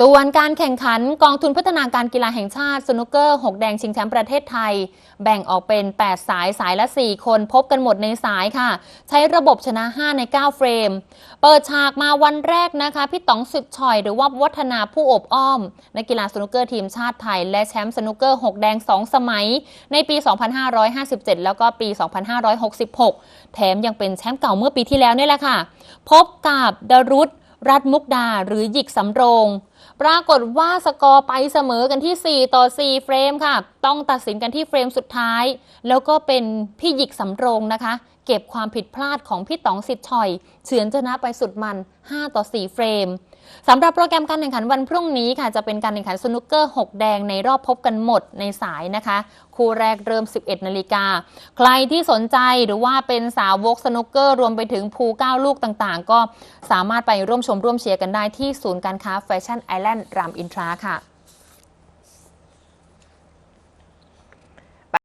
ส่วนการแข่งขันกองทุนพัฒนาการกีฬาแห่งชาติสนุกเกอร์ 6 แดงชิงแชมป์ประเทศไทย แบ่งออกเป็น 8 สายสายละ 4 คนพบกันหมดในสายค่ะ ใช้ระบบชนะ 5 ใน 9 เฟรม เปิดฉากมาวันแรกนะคะ พี่ต๋องสุดฉ่อยหรือว่าวัฒนาผู้อบอ้อมนักกีฬาสนุกเกอร์ทีมชาติไทย และแชมป์สนุกเกอร์ 6 แดง 2 สมัย ในปี 2557 แล้วก็ปี 2566 แถมยังเป็นแชมป์เก่าเมื่อปีที่แล้วนี่แหละค่ะ พบกับดรุษ รัฐมุกดาหรือหยิกสำโรง ปรากฏว่าสกอร์ไปเสมอกันที่ 4 ต่อ 4 เฟรมค่ะ ต้องตัดสินกันที่เฟรมสุดท้าย แล้วก็เป็นพี่หยิกสำโรงนะคะ เก็บความผิดพลาดของพี่ต๋องสิทธิ์ชอย เฉือนชนะไปสุดมัน 5 ต่อ 4 เฟรม สำหรับโปรแกรมการแข่งขันวันพรุ่งนี้ค่ะจะเป็นการแข่งขันสนุกเกอร์ 6 แดงในรอบพบกันหมดในสายนะคะ คู่แรกเริ่ม 11 นาฬิกา ใครที่สนใจหรือว่าเป็นสาวกสนุกเกอร์รวมไปถึงภูเก้าลูกต่างๆ ก็สามารถไปร่วมชมร่วมเชียร์กันได้ที่ศูนย์การค้าแฟชั่นไอแลนด์รามอินทราค่ะ